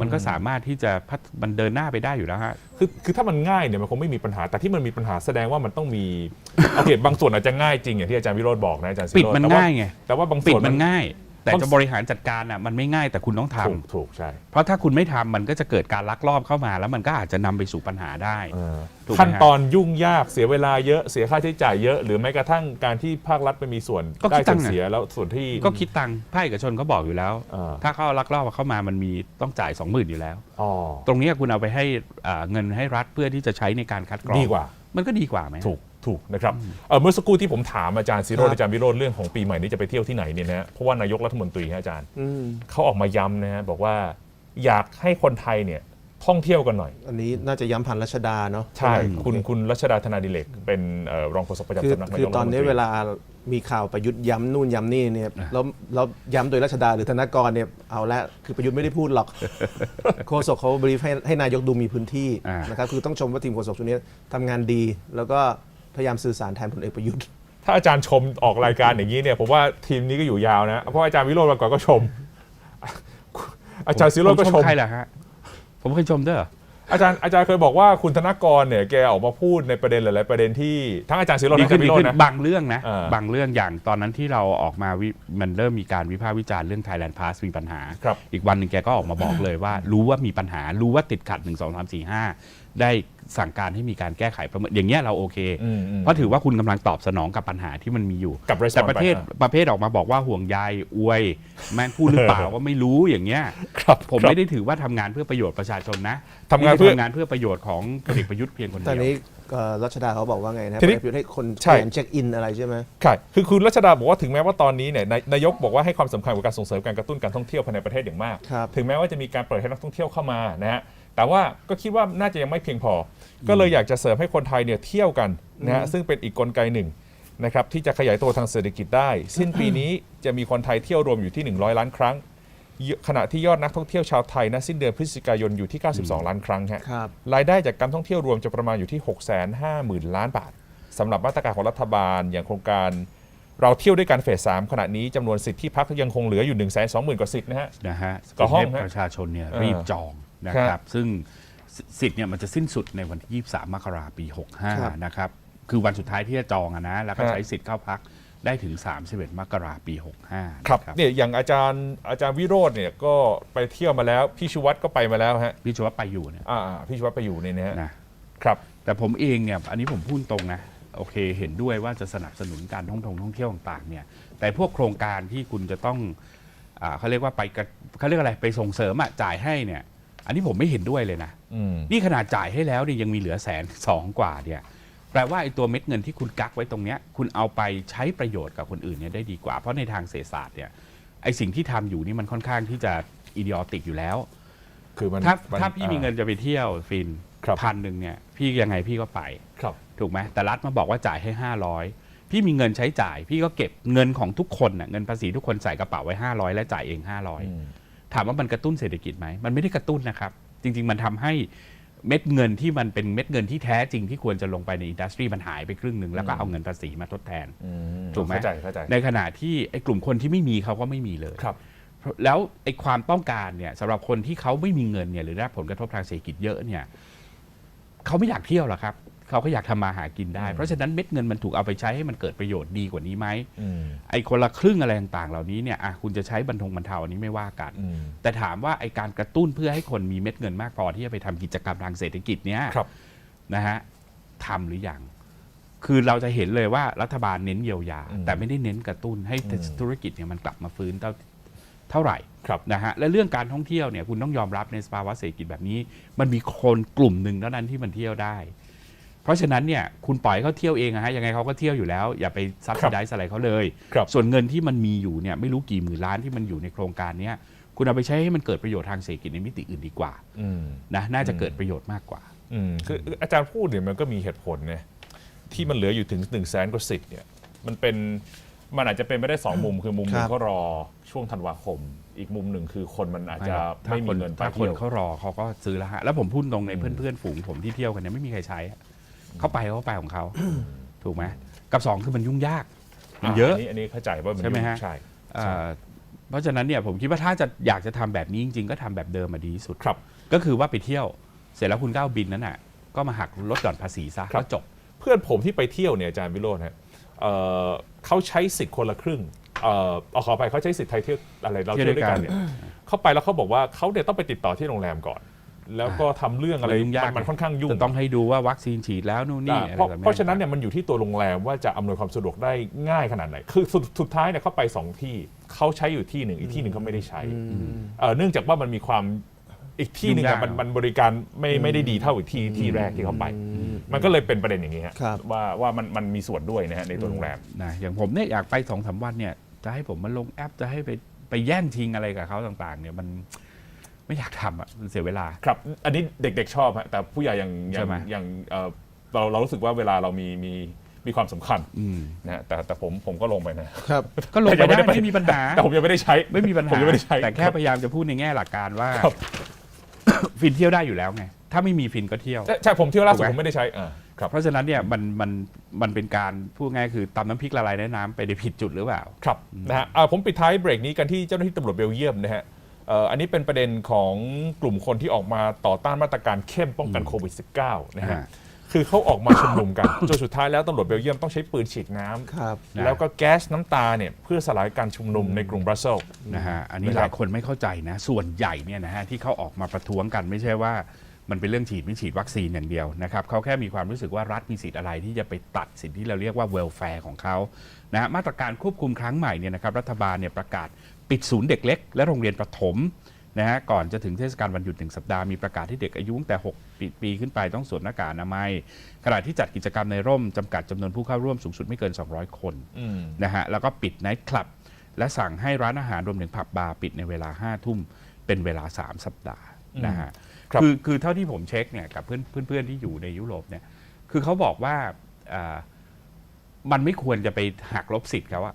มันก็สามารถที่จะพัฒมันเดินหน้าไปได้อยู่แล้วฮะคือคือถ้ามันง่ายเนี่ยมันคงไม่มีปัญหาแต่ที่มันมีปัญหาแสดงว่ามันต้องมีโอเคบางส่วนอาจจะง่ายจริงอย่างที่อาจารย์วิโรจน์บอกนะอาจารย์ศิปิดโรจน์มันแต่ว่ง่ายไงแต่ว่าบางปิส่ดวนมันง่าย แต่บางจะบริหารจัดการอะมันไม่ง่ายแต่คุณต้องทำถูกถูกใช่เพราะถ้าคุณไม่ทำมันก็จะเกิดการลักลอบเข้ามา แล้วมันก็อาจจะนำไปสู่ปัญหาได้เออถูกไหมฮะ ขั้นตอนยุ่งยากเสียเวลาเยอะเสียค่าใช้จ่ายเยอะ หรือแม้กระทั่งการที่ภาครัฐไปมีส่วนก็ได้คิดตัส่วงนค์อะ เสียแล้วส่วนที่ ก็คิดตังค์ภาคเอกชนเขาบอกอยู่แล้วเออถ้าเขาลักลอบเข้ามามันมีต้องจ่าย 20,000 อยู่แล้ว อ๋อตรงนี้คุณเอาไปให้อ่าเงินให้รัฐเพื่อที่จะใช้ในการคัดกรองดีกว่า มันก็ดีกว่าไหมถูก ถูกนะครับเอ่อเมื่อสักครู่ที่ผมถามอาจารย์ซิโรจน์ครับอาจารย์วิโรจน์เรื่องของปีใหม่นี้จะไปเที่ยวที่ไหนเนี่ยนะฮะเพราะว่านายกรัฐมนตรีฮะอาจารย์อืมเขาออกมาย้ำนะฮะบอกว่าอยากให้คนไทยเนี่ยท่องเที่ยวกันหน่อย อันนี้น่าจะย้ำผ่านรัชดาเนาะใช่ไหมคุณคุณรัชดาธนาดิเลกเป็นเอ่อรองโฆษกประจำคือสำนักนาคืยอกรัฐมนตรีตอนนี้เวลามีข่าวประยุทธ์ย้ำนู่นย้ำนี่เนี่ยแล้วแล้วย้ำโดยรัชดาหรือธนากรเนี่ยเอาละคือประยุทธ์ไม่ได้พูดหรอกโฆษกเขาบรีฟให้ให้นายกดูมีพื้นที่อ่านนะครับคือต้องชมว่าทีมโฆษกชุดนี้ทำงานดีแล้วก็ พยายามสื่อสารแทนพลเอกประยุทธ์ถ้าอาจารย์ชมออกรายการอย่างนี้เนี่ยผมว่าทีมนี้ก็อยู่ยาวนะ เพราะอาจารย์วิโรจน์มาก่อนก็ชม อาจารย์ซิโรจน์ก็ผมชมใครล่ะฮะผมเคยชมด้วยเหรออาจารย์อาจารย์เคยบอกว่าคุณธนกรเนี่ยแกออกมาพูดในประเด็นหลายๆประเด็นที่ทั้งอาจารย์ซิโรจน์ดีทั้งอาขึ้จานรย์ดีวิโรจขึ้นน์นะบางเรื่องนะเออบางเรื่องอย่างตอนนั้นที่เราออกมาวิมันเริ่มมีการวิพากษ์วิจารณ์เรื่อง Thailand Pass มีปัญหาครับอีกวันหนึ่งแกก็ออกมาบอกเลยว่า รู้ว่ามีปัญหารู้ว่าติดขัด 1 2 3 4 5 ได้สั่งการให้มีการแก้ไขประเมินอย่างเงี้ยเราโอเค อืมอืม เพราะถือว่าคุณกำลังตอบสนองกับปัญหาที่มันมีอยู่ กับ response แต่ประเภทไปอะประเภทออกมาบอกว่าห่วงใยอวย แม่งพูดหรือเปล่า ว่าไม่รู้อย่างเงี้ยครับผมครับไม่ได้ถือว่าทำงานเพื่อประโยชน์ประชาชนนะทำงานเพื่อทำงานเพื่อประโยชน์ของพลเอกประยุทธ์เพียงคนเดีตอนยวนี้เอ่อรัชดาเขาบอกว่าไงนะทีนี้พลเอกประยุทธ์ให้คนใช่ เขียนเช็คอินอะไรใช่ไหมใช่คือคุณรัชดาบอกว่าถึงแม้ว่าตอนนี้เนี่ยนายนายกบอกว่าให้ความสำคัญกับการส่งเสริมการกระตุ้นการท่องเที่ยวภายในประเทศอย่างมาก ครับ ถึงแม้ว่าจะมีการเปิดให้นักท่องเที่ยวเข้ามานะฮะ แต่ว่าก็คิดว่าน่าจะยังไม่เพียงพอ ก็เลยอยากจะเสริมให้คนไทยเนี่ยเที่ยวกันนะฮะซึ่งเป็นอีกกลไกหนึ่งนะครับที่จะขยายตัวทางเศรษฐกิจได้ สิ้นปีนี้จะมีคนไทยเที่ยวรวมอยู่ที่ 100 ล้านครั้ง ขณะที่ยอดนักท่องเที่ยวชาวไทยณสิ้นเดือนพฤศจิกายนอยู่ที่ 92 ล้านครั้งฮะครับ รายได้จากการท่องเที่ยวรวมจะประมาณอยู่ที่ 6 5 0 0 0 0 ล้านบาทสำหรับมาตรการของรัฐบาลอย่างโครงการ เราเที่ยวด้วยกันเฟส3ขณะนี้จำนวนสิทธิที่พักยังคงเหลืออยู่ 1 2 0 0 0 0 กว่าสิทธิ์นะฮะ นะฮะต่อห้องให้ฮะประชาชนเนี่ยเออรีบจอง นะคครัรับบ ซึ่งสสิทธิ์เนี่ยมันจะสิ้นสุดในวันที่ 23 มกราปี ครับ65 นะครับ คือวันสุดท้ายที่จะจองอะนะ แล้วก็ครับ ใช้สิทธิ์เข้าพักได้ถึง 31 มกราปี 65ครับนะเนี่ยอย่างอาจารย์อาจารย์วิโรจน์เนี่ยก็ไปเที่ยวมาแล้วพี่ชูวัตรก็ไปมาแล้วฮะพี่ชวัตไปอยู่เนี่ยอ่าพี่ชูวัตรไปอยู่เนี่ยนะฮะนะ ครับ แต่ผมเองเนี่ยอันนี้ผมพูดตรงนะโอเค เห็นด้วยว่าจะสนับสนุนการท่องทงท่องเที่ยวต่างๆเนี่ยแต่พวกโครงการที่คุณจะต้องอ่าเขาเรียกว่าไปกระเขาเรียกอะไรไปส่งเสริมอะจ่ายให้เนี่ย อันนี้ผมไม่เห็นด้วยเลยนะอืมนี่ขนาดจ่ายให้แล้วเนี่ยยังมีเหลือแสนสองกว่าเนี่ยแปลว่าไอ้ตัวเม็ดเงินที่คุณกักไว้ตรงเนี้ยคุณเอาไปใช้ประโยชน์กับคนอื่นเนี่ยได้ดีกว่า เพราะในทางเศรษฐศาสตร์เนี่ยไอ้สิ่งที่ทำอยู่นี่มันค่อนข้างที่จะอีเดียติกอยู่แล้ว คือมันถ้ามันถ้าพี่มีเงินอ่จะไปเที่ยวฟินครับพันหนึ่งเนี่ยพี่ยังไงพี่ก็ไปครับถูกไหมแต่รัฐมาบอกว่าจ่ายให้ 500 พี่มีเงินใช้จ่าย พี่ก็เก็บเงินของทุกคนน่ะเงินภาษีทุกคนใส่กระเป๋าไว้ 500 และจ่ายเองอืม500 ถามว่ามันกระตุ้นเศรษฐกิจไหมมันไม่ได้กระตุ้นนะครับ จริง ๆ มันทำให้เม็ดเงินที่มันเป็นเม็ดเงินที่แท้จริงที่ควรจะลงไปในอินดัสทรีมันหายไปครึ่งหนึ่งแล้วก็เอาเงินภาษีมาทดแทนอืมถูกไหมเข้าใจเข้าใจในขณะที่ไอ้กลุ่มคนที่ไม่มีเขาก็ไม่มีเลยครับแล้วไอ้ความต้องการเนี่ยสำหรับคนที่เขาไม่มีเงินเนี่ยหรือได้รับผลกระทบทางเศรษฐกิจเยอะเนี่ยเขาไม่อยากเที่ยวหรอกครับ เขาก็อยากทำมาหากินได้อืมเพราะฉะนั้นเม็ดเงินมันถูกเอาไปใช้ให้มันเกิดประโยชน์ดีกว่านี้ไหมอืมไอ้คนละครึ่งอะไรต่างๆ เหล่านี้เนี่ยอะคุณจะใช้บรรทงบรรเทาอันนี้ไม่ว่ากันอืมแต่ถามว่าไอ้การกระตุ้นเพื่อให้คนมีเม็ดเงินมากพอที่จะไปทำกิจกรรมทางเศรษฐกิจเนี้ยครับนะฮะทำหรือยังคือเราจะเห็นเลยว่ารัฐบาลเน้นเยียวยาอืมแต่ไม่ได้เน้นกระตุ้นให้อืมธุรกิจเนี่ยมันกลับมาฟื้นเท่าเท่าไหร่ครับนะฮะและเรื่องการท่องเที่ยวเนี่ยคุณต้องยอมรับในสภาวะเศรษฐกิจแบบนี้ มันมีคนกลุ่มหนึ่งเท่านั้นที่มันเที่ยวได้ เพราะฉะนั้นเนี่ยคุณปล่อยให้เขาเที่ยวเองอะฮะยังไงเขาก็เที่ยวอยู่แล้ว อย่าไปซับซิไดส์อะไรเขาเลยครับส่วนเงินที่มันมีอยู่เนี่ยไม่รู้กี่หมื่นล้านที่มันอยู่ในโครงการเนี้ยคุณเอาไปใช้ให้มันเกิดประโยชน์ทางเศรษฐกิจในมิติอื่นดีกว่าอืมนะน่าจะเกิดประโยชน์มากกว่าอืมคืออาจารย์พูดเนี่ยมันก็มีเหตุผลเนี่ยที่มันเหลืออยู่ถึง1นึ่งแสนกว่าสิทธิ์เนี่ยมันเป็นมันอาจจะเป็นไปได้สองมุมคือมุมหนึคงรับก็รอช่วงธันวาคม อีกมุมหนึ่งคือคนมันอาจจะถ้าไม่คมีนเงินไปถ้าคเที่นยวเขารอเขาก็ซื้อแล้วฮะแล้วผมพูดตรงในเพื่อนๆฝูงผมที่เที่ยวกันเนี่ยไม่มีใครใช้อะ เขาไปเขาไปของเขาถูกไหมกับสองคือมันยุ่งยาก มันเยอะ นนี้อันนี้เข้าใจว่ามันใช่ไหมฮะ ใช่ เอ่อเพราะฉะนั้นเนี่ยผมคิดว่าถ้าจะอยากจะทำแบบนี้จริง ๆ ก็ทำแบบเดิมมาดีที่สุด ครับ ก็คือว่าไปเที่ยวเสร็จแล้วคุณก็เอาบินนั้นน่ะก็มาหักลดหย่อนภาษีซะครับแล้วจบ เพื่อนผมที่ไปเที่ยวเนี่ยอาจารย์วิโรจน์ฮะเอ่อเขาใช้สิทธิ์คนละครึ่งเอ่อเอาขอไปเขาใช้สิทธิ์ไทยเที่ยวอะไรเราเที่เที่ยยววด้ด้ววยยกักันนเนี่ยเขาไปแล้วเขาบอกว่าเขาเนี่ยต้องไปติดต่อที่โรงแรมก่อน แล้วก็ทำเรื่องอะไรมันยุ่งยาก มันมันค่อนข้างยุ่ง จะต้องให้ดูว่าวัคซีนฉีดแล้วนู่นนี่อ่าอะไรเพราะแบบเพราะฉะนั้นเนี่ยมันอยู่ที่ตัวโรงแรมว่าจะอำนวยความสะดวกได้ง่ายขนาดไหน คือสุดสุดท้ายเนี่ยเขาไปสองที่เขาใช้อยู่ที่หนึ่งอีกที่หนึ่งเขาไม่ได้ใช้เอ่อเนื่องจากว่ามันมีความอีกที่หนึ่งอะมันมันบริการไม่ไม่ได้ดีเท่าอีกที่ที่แรกที่เขาไป มันก็เลยเป็นประเด็นอย่างนี้ฮะครับ ว่าว่ามันมันมีส่วนด้วยนะฮะในตัวโรงแรม นะอย่างผมเนี่ยอยากไปสองสามวันเนี่ย จะให้ผมมาลงแอปจะให้ไปไปแย่งชิงอะไรกับเขาต่างๆ เนี่ยมัน ไม่อยากทำอะมันเสียเวลา ครับ อันนี้เด็กๆชอบฮะแต่ผู้ใหญ่ยังยัใช่งไหม ยังเอ่อเราเรารู้สึกว่าเวลาเรามีมีมีความสำคัญอืมนะฮะแต่แต่ผมผมก็ลงไปนะ ครับ ก็ลงไปแต่ยังไม่ได้ได้ไป ไม่มีปัญหา แต่ผมยังไม่ได้ใช้ไม่มีปัญหาผมยังไม่ได้ใช้แต่แค่พยายามจะพูดในแง่หลักการว่า ครับ ฟินเที่ยวได้อยู่แล้วไง ถ้าไม่มีฟินก็เที่ยว ใช่ใช่ผมเที่ยวล่าสุดถูกไหม ผมไม่ได้ใช้อ่าครับเพราะฉะนั้นเนี่ยมันมันมันเป็นการพูดง่ายคือตำน้ำพริกละลายในน้ำไปในผิดจุดหรือเปล่า ครับนะฮะอ่าผมปิดท้ายเบรกนี้กันที่เจ้าหน้าที่ตำรวจเบลเยียมนะฮะเอ่ออันนี้เป็นประเด็นของกลุ่มคนที่ออกมาต่อต้านมาตรการเข้มป้องกันโควิด -19 นะฮะฮะคือเขาออกมาชุมนุมกันจนสุดท้ายแล้วตำรวจเบลเยียมต้องใช้ปืนฉีดน้ำครับนะแล้วก็แก๊สน้ำตาเนี่ยเพื่อสลายการชุมนุมในกรุงบรัสเซลส์นะฮะอันนี้นะหครับลายคนไม่เข้าใจนะส่วนใหญ่เนี่ยนะฮะที่เขาออกมาประท้วงกันไม่ใช่ว่ามันเป็นเรื่องฉีดไม่ฉีดวัคซีนอย่างเดียวนะครับเขาแค่มีความรู้สึกว่ารัฐมีสิทธิ์อะไรที่จะไปตัดสิทธิที่เราเรียกว่าเวลแฟร์ของเขานะฮะมาตรการควบคุมครั้งใหม่เนี่ยนะครับรัฐบาลเนี่ยประกาศ ปิดศูนย์เด็กเล็ก และโรงเรียนประถมนะฮะก่อนจะถึงเทศกาลวันหยุดหนึ่งสัปดาห์มีประกาศที่เด็กอายุตั้งแต่ 6 ปีปีขึ้นไปต้องสวมหน้ากากอนามัยขณะที่จัดกิจกรรมในร่มจำกัดจำนวนผู้เข้าร่วมสูงสุดไม่เกิน 200 คนอืมนะฮะแล้วก็ปิดไนท์คลับ และสั่งให้ร้านอาหารรวมถึงผับบาร์ปิดในเวลา5้าทุ่ม เป็นเวลา 3 สัปดาห์นะฮะครับคือคือเท่าที่ผมเช็คเนี่ยกับเพื่อนเพื่อนเพื่อนที่อยู่ในยุโรปเนี่ยคือเขาบอกว่าอ่ามันไม่ควรจะไปหักลบสิทธิ์เขาอะ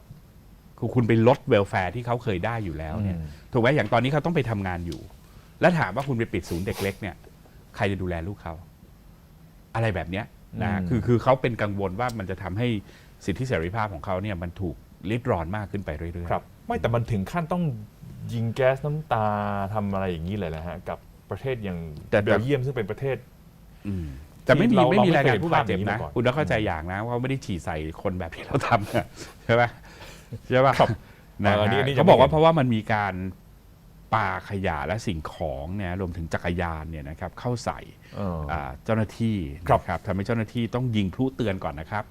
คือคุณไปลดเวลแฟร์ที่เขาเคยได้อยู่แล้วเนี่ยอืมถูกไหมอย่างตอนนี้เขาต้องไปทำงานอยู่ แล้วถามว่าคุณไปปิดศูนย์เด็กเล็กเนี่ยใครจะดูแลลูกเขา อะไรแบบเนี้ยนะอืมคือคือเขาเป็นกังวลว่ามันจะทำให้สิทธิเสรีภาพของเขาเนี่ยมันถูกลิดรอนมากขึ้นไปเรื่อยๆครับไม่แต่มันถึงขั้นต้องยิงแก๊สน้ำตาทำอะไรอย่างนี้เลยนะฮะกับประเทศอย่างแต่เบลเยียมซึ่งเป็นประเทศอืมแต่ไม่มีเราไม่มีเราไม่รายงานเคยผู้บาดเจ็บเห็นภาพอย่างนี้นะมาก่อนคุณต้องเข้าใจอย่างนะว่าไม่ได้ฉี่ใส่คนแบบที่เราทำนะใช่ไหม ใช่ป่ะครับนะเอออันนี้ฮะอันนี้เขาบอกยังไม่ว่าเพราะว่ามันมีการปาขยะและสิ่งของเนี่ยรวมถึงจักรยานเนี่ยนะครับเข้าใส่ เออ อ่าเจ้าหน้าที่ครับนะครับทำให้เจ้าหน้าที่ต้องยิงพลุเตือนก่อนนะครับ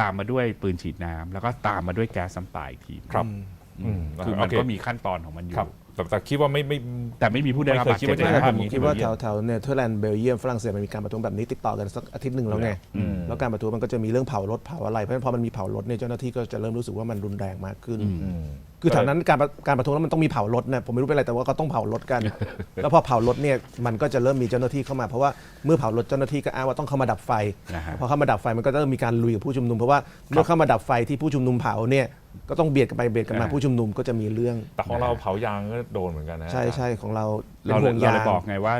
ตามมาด้วยปืนฉีดน้ำแล้วก็ตามมาด้วยแก๊สน้ำตาอีกทีครับ อืมอืมคือมันโอเค ก็มีขั้นตอนของมันอยู่ครับ แต่แต่คิดว่าไม่ไม่ แต่ไม่มีผู้ได้รับบาดเจ็บไม่เคยคิดว่าจะนะได้คผรับมอย่างนี้คิดว่าที่แถเบลวเยียมแถวเนเธอร์แลนด์เบลเยียมฝรั่งเศสมันมีการประท้วงแบบนี้ติดต่อกันสักอาทิตย์หนึ่งแล้วไงอืมแล้วการประท้วงมันก็จะมีเรื่องเผารถเผาอะไรเพราะฉะนั้นพอมันมีเผารถเนี่ยเจ้าหน้าที่ก็จะเริ่มรู้สึกว่ามันรุนแรงมากขึ้นอืมคือแถวนั้นการประการประท้วงแล้วมันต้องมีเผารถเนี่ยผมไม่รู้เป็นอะไรแต่ว่าเขาต้องเผารถกัน แล้วพอเผารถเนี่ยมันก็จะเริ่มมีเจ้าหน้าที่เข้ามาเพราะว่าเมื่อเผารถเจ้าหน้าที่ก็อ้างว่าต้องเข้ามาดับไฟนะฮะ พอเข้ามาดับไฟมันก็เริ่มมีการลุยกับผู้ชุมนุมเพราะว่าเมื่อเข้ามาดับไฟที่ผู้ชุมนุมเผาเนี่ย ก็ต้องเบียดกันไปเบียดกันมาอ่าผู้ชุมนุมก็จะมีเรื่องแต่ของเราเผายางก็โดนเหมือนกันนะใช่ใช่ของเราเป็นเราเลห่ยวงเรายาเลยงบอกไงว่า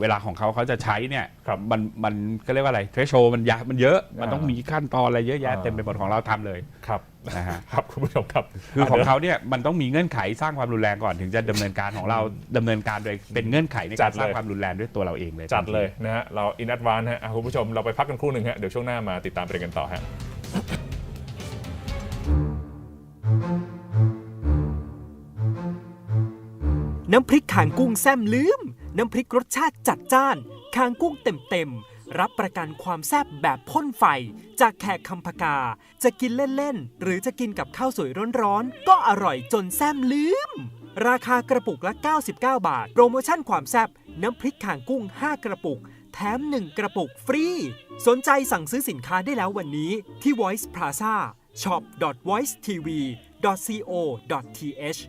เวลาของเขาเขาจะใช้เนี่ยครับมันมันก็เรียกว่าอะไรเทรชโชมันยามันเยอะมันต้องอ่ามีมีขั้นตอนอะไรเยอะแยะอ่าเต็มไปหมดของเราทำเลยครับนะฮะครับคุณผู้ชมครับ คือของดี๋ยวเขาเนี่ยมันต้องมีเงื่อนไขสร้างความรุนแรงก่อนถึงจะดำเนินการของเราดำเนินการโดยเป็นเงื่อนไขในจักาดรเลยสร้างความรุนแรงด้วยตัวเราเองเลย จัดเลยนะฮะเราอิน d ดวานฮะอะคุณผู้ชมเราไปพักกันครู่หนึ่งฮะเดี๋ยวช่วงหน้ามาติดตามประเด็นกันต่อฮะ น้ำพริกขางกุ้งแซมลืม น้ำพริกรสชาติจัดจ้านขางกุ้งเต็มๆ รับประกันความแซ่บแบบพ่นไฟ จากแขกคำพกา จะกินเล่น ๆ หรือจะกินกับข้าวสวยร้อนๆ ก็อร่อยจนแซมลืม ราคากระปุกละ 99 บาท โปรโมชั่นความแซ่บน้ำพริกข่างกุ้ง 5 กระปุก แถม 1 กระปุกฟรี สนใจสั่งซื้อสินค้าได้แล้ววันนี้ที่ Voice Plaza shop voicetv co th